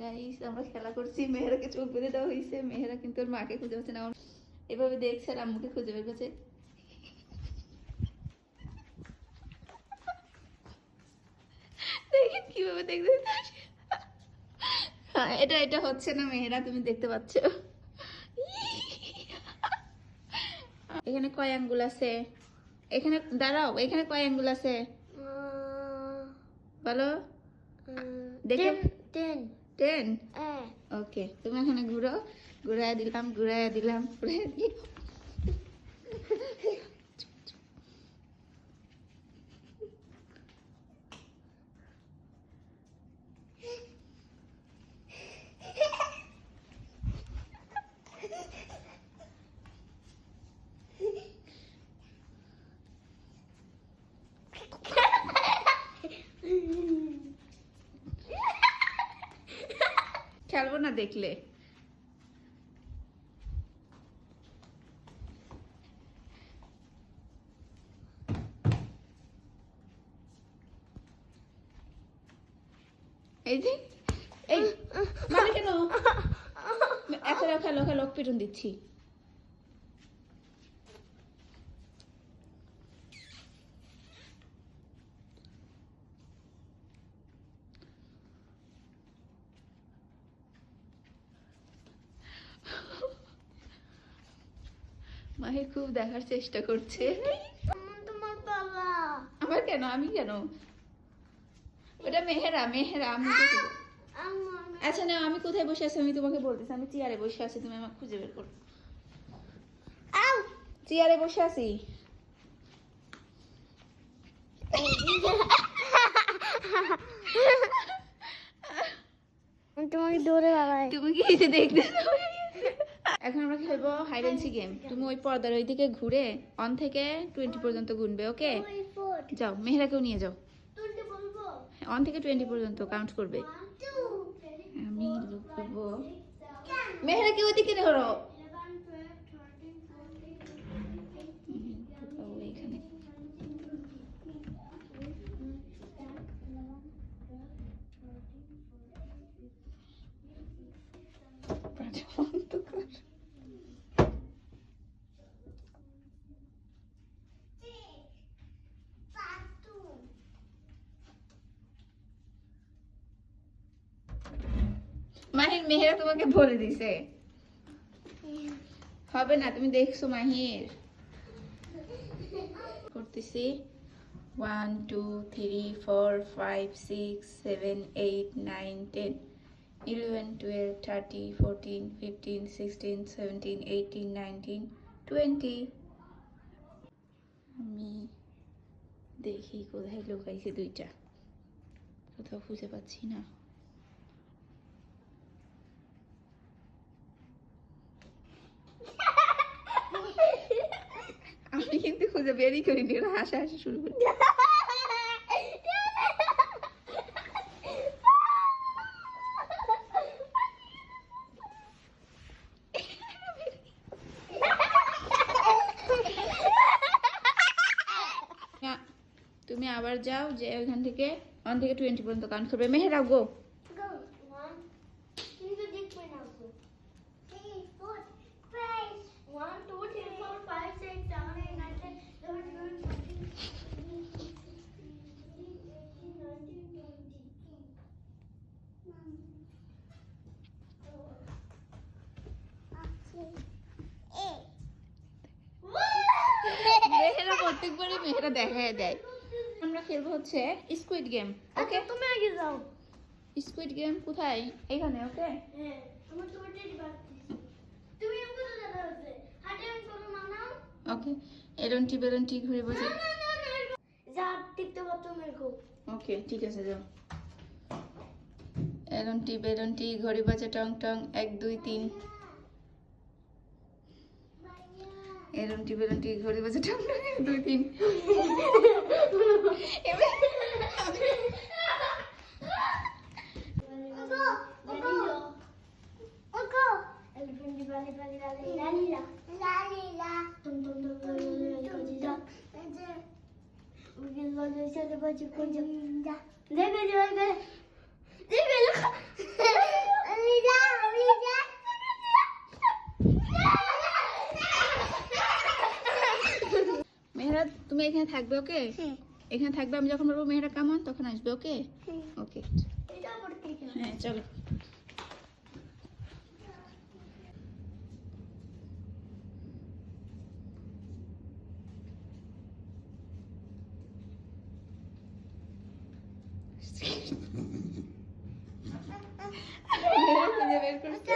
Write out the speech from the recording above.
Guys আমরা খেলা করছি মেহেরাকে চোখ বেঁধে দেওয়া হয়েছে মেহেরা কিন্তু ওর মাকে খুঁজে পাচ্ছে না। এভাবে দেখছে আর আম্মুকে খুঁজে বের করছে। দেখেন কীভাবে দেখতে হ্যাঁ এটা এটা হচ্ছে না মেহেরা তুমি দেখতে পাচ্ছ। এখানে কয় আঙ্গুল আছে? এখানে দাঁড়াও এখানে কয় আঙ্গুল আছে? বলো। দেখে টেন ওকে তুমি এখানে ঘুরো ঘুরাই দিলাম ঘুরাই দিলাম ঘুরাই দিলাম। না দেখলে? এই যে এই মানে কেন? এখন খেলো খেলো পিটন দিচ্ছি। মাহি খুব দেখার চেষ্টা করছে। তোমার বাবা। আবার কেন? আমি কেন? ওটা মেহেরা মেহেরা আমি আচ্ছা না আমি কোথায় বসে আছি? আমি তোমাকে বলতেছি আমি চেয়ারে বসে আছি তুমি আমাকে খুঁজে বের করো। চেয়ারে বসে আছি। তোমাকে দৌড়ে বাবাই। তুমি কি দেখতে এখন আমরা খেলব হাইড অ্যান্ড সি গেম তুমি ওই পর্দার ওইদিকে ঘুরে অন থেকে টোয়েন্টি পর্যন্ত গুনবে ওকে যাও মেহেরাকেও নিয়ে যাও। অন থেকে টোয়েন্টি পর্যন্ত কাউন্ট করবে। আমি মেহেরাকে ধরো। হুম, লুকাবো এখানে বন্ধ কর। মাহির মেহেরা তোমাকে বলে দিছে। হবে না, তুমি দেখছ মাহির। করতেছি। One two three four five six seven eight nine ten eleven twelve thirty fourteen fifteen sixteen seventeen eighteen nineteen twenty আমি দেখি কোথায় লুকাইছে দুইটা। কোথাও খুঁজে পাচ্ছি না আমি কিন্তু খুঁজে বেরই করিনি ওরা হাসাহাসি শুরু করে তুমি আবার যাও, যে ওইখান থেকে, ওখান থেকে টোয়েন্টি পর্যন্ত কাউন্ট করবে। মেহেরা গো। প্রত্যেকবারই মেহেরা দেখায় দেয়। আমরা খেলব হচ্ছে স্কুইড গেম ওকে তুমি আগে যাও। স্কুইড গেম কোথায়? এখানে ওকে হ্যাঁ আমার বাচ্চা তুমি করে দাদা হচ্ছে হাটে আমি করো মানাও ওকে এরন্টি বেরন্টি ঘুরে বসে। যা টিপতে পারতো মেরে ওকে ঠিক আছে যাও। এরন্টি বেরন্টি ঘড়ি বাজে টং টং এক দুই তিন। এরন্টি বেরন্টি ঘড়ি বাজে টং টং এক দুই তিন এবার দেখে তুমি এখানে থাকবে ওকে? হ্যাঁ। এখানে থাকবে আমি যখন বলব মেহরা কামান? তখন আসবে ওকে? হ্যাঁ। ওকে। হ্যাঁ চলো। বের করছে।